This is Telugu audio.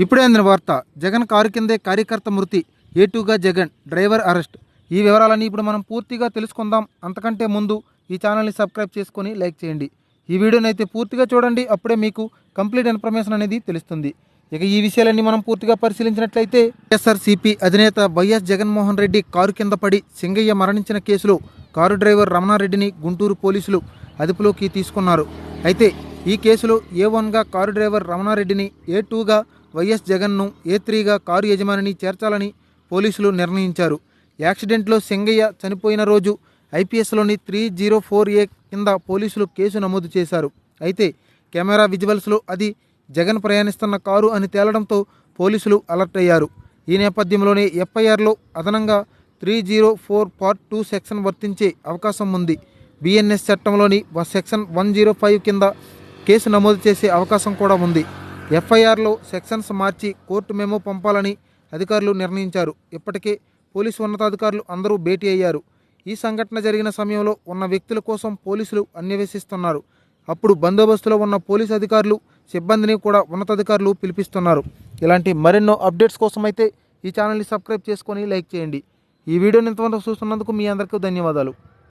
ఇప్పుడే అందిన వార్త జగన్ కారు కిందే కార్యకర్త మృతి ఏటుగా జగన్ డ్రైవర్ అరెస్ట్. ఈ వివరాలన్నీ ఇప్పుడు మనం పూర్తిగా తెలుసుకుందాం. అంతకంటే ముందు ఈ ఛానల్ని సబ్స్క్రైబ్ చేసుకొని లైక్ చేయండి. ఈ వీడియోని అయితే పూర్తిగా చూడండి. అప్పుడే మీకు కంప్లీట్ ఇన్ఫర్మేషన్ అనేది తెలుస్తుంది. ఇక ఈ విషయాలన్నీ మనం పూర్తిగా పరిశీలించినట్లయితే వైఎస్ఆర్సీపీ అధినేత వైఎస్ జగన్మోహన్ రెడ్డి కారు కింద పడి సింగయ్య మరణించిన కేసులో కారు డ్రైవర్ రమణారెడ్డిని గుంటూరు పోలీసులు అదుపులోకి తీసుకున్నారు. అయితే ఈ కేసులో ఏ వన్గా కారు డ్రైవర్ రమణారెడ్డిని ఏ టూగా వైఎస్ జగన్ను ఏ త్రీగా కారు యజమానిని చేర్చాలని పోలీసులు నిర్ణయించారు. యాక్సిడెంట్లో సింగయ్య చనిపోయిన రోజు ఐపీఎస్లోని త్రీ జీరో ఫోర్ ఏ కింద పోలీసులు కేసు నమోదు చేశారు. అయితే కెమెరా విజువల్స్లో అది జగన్ ప్రయాణిస్తున్న కారు అని తేలడంతో పోలీసులు అలర్ట్ అయ్యారు. ఈ నేపథ్యంలోనే ఎఫ్ఐఆర్లో అదనంగా three zero four part two section వర్తించే అవకాశం ఉంది. బిఎన్ఎస్ చట్టంలోని సెక్షన్ వన్ జీరో ఫైవ్ కింద కేసు నమోదు చేసే అవకాశం కూడా ఉంది. ఎఫ్ఐఆర్లో సెక్షన్స్ మార్చి కోర్టు మెమో పంపాలని అధికారులు నిర్ణయించారు. ఇప్పటికే పోలీసు ఉన్నతాధికారులు అందరూ భేటీ అయ్యారు. ఈ సంఘటన జరిగిన సమయంలో ఉన్న వ్యక్తుల కోసం పోలీసులు అన్వేషిస్తున్నారు అప్పుడు బందోబస్తులో ఉన్న పోలీసు అధికారులు సిబ్బందిని కూడా ఉన్నతాధికారులు పిలిపిస్తున్నారు. ఇలాంటి మరెన్నో అప్డేట్స్ కోసం అయితే ఈ ఛానల్ని సబ్స్క్రైబ్ చేసుకొని లైక్ చేయండి. ఈ వీడియోని ఇంతవరకు చూస్తున్నందుకు మీ అందరికీ ధన్యవాదాలు.